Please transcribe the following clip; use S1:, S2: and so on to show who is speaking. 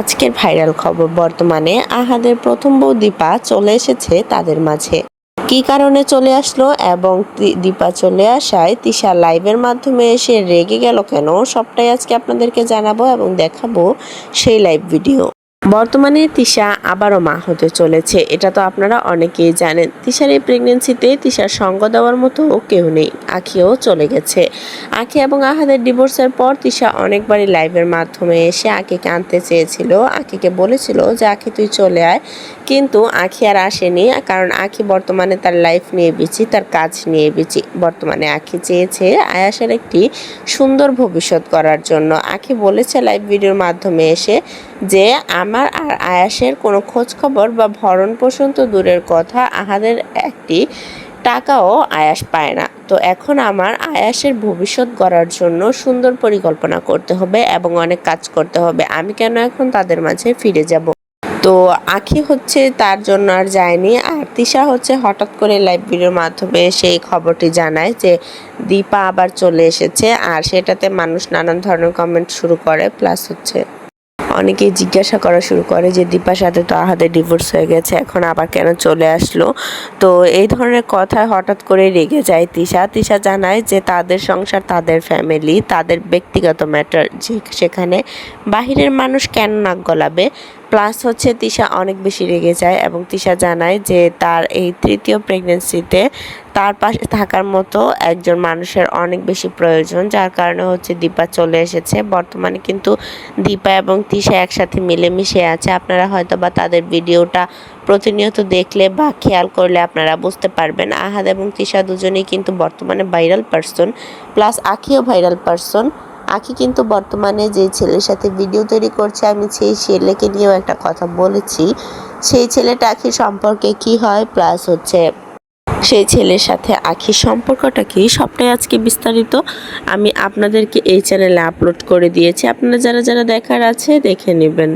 S1: আজকের ভাইরাল খবর। বর্তমানে আহাদের প্রথম বউ দীপা চলে এসেছে তাদের মাঝে। কি কারণে চলে আসলো এবং দীপা চলে আসায় তিশা লাইভের মাধ্যমে এসে রেগে গেল কেন? সবটাই আজকে আপনাদেরকে জানাব এবং দেখাবো সেই লাইভ ভিডিও। বর্তমানে তিশা আবারও মা হতে চলেছে, এটা তো আপনারা অনেকেই জানেন। তিশার এই প্রেগনেন্সিতে তিশার সঙ্গ দেওয়ার মতো কেউ নেই, আখিও চলে গেছে। আখি এবং আহাদের ডিভোর্সের পর তিশা অনেকবারই লাইভের মাধ্যমে এসে আখিকে আনতে চেয়েছিল, আখিকে বলেছিল যে, আখি, তুই চলে আয়। কিন্তু আখি আর আসেনি, কারণ আখি বর্তমানে তার লাইফ নিয়ে বিচি, তার কাজ নিয়ে বিচি। বর্তমানে আখি চেয়েছে আয়াসের একটি সুন্দর ভবিষ্যৎ করার জন্য। আখি বলেছে লাইভ ভিডিওর মাধ্যমে এসে যে আমার আর আয়াসের কোনো খোঁজ খবর বা ভরণ পোষণ তো দূরের কথা, আহাদের একটি টাকাও আয়াস পায় না। তো এখন আমার আয়াসের ভবিষ্যৎ গড়ার জন্য সুন্দর পরিকল্পনা করতে হবে এবং অনেক কাজ করতে হবে। আমি কেন এখন তাদের মাঝে ফিরে যাব? তো আখি হচ্ছে তার জন্য আর যায়নি। আর তিশা হচ্ছে হঠাৎ করে ভিডিওর মাধ্যমে সেই খবরটি জানায় যে দীপা আবার চলে এসেছে। আর সেটাতে মানুষ নানান ধরনের কমেন্ট শুরু করে। প্লাস হচ্ছে অনেকেই জিজ্ঞাসা করা শুরু করে যে দীপার সাথে তো আহাদের ডিভোর্স হয়ে গেছে, এখন আবার কেন চলে আসলো? তো এই ধরনের কথায় হঠাৎ করে রেগে যায় তিশা। তিশা জানায় যে তাদের সংসার, তাদের ফ্যামিলি তাদের ব্যক্তিগত ম্যাটার যে সেখানে বাহিরের মানুষ কেন নাক গলাবে? প্লাস হচ্ছে তিশা অনেক বেশি রেগে যায় এবং তিশা জানায় যে তার এই তৃতীয় প্রেগনেন্সিতে তার পাশে থাকার মতো একজন মানুষের অনেক বেশি প্রয়োজন, যার কারণে হচ্ছে দীপা চলে এসেছে। বর্তমানে কিন্তু দীপা এবং তিশা একসাথে মিলেমিশে আছে। আপনারা হয়তো বা তাদের ভিডিওটা প্রতিনিয়ত দেখলে বা খেয়াল করলে আপনারা বুঝতে পারবেন। আহাদ এবং তিশা দুজনেই কিন্তু বর্তমানে ভাইরাল পারসন প্লাস আখিও ভাইরাল পারসন আখি কিন্তু বর্তমানে যে ছেলের সাথে ভিডিও তৈরি করছে, আমি সেই ছেলেকে নিয়েও একটা কথা বলেছি। সেই ছেলেটা আখির সম্পর্কে কি হয় প্লাস হচ্ছে সেই ছেলের সাথে আখির সম্পর্কটা কি, সবটাই আজকে বিস্তারিত আমি আপনাদেরকে এই চ্যানেলে আপলোড করে দিয়েছি। আপনারা যারা যারা দেখার আছে, দেখে নেবেন।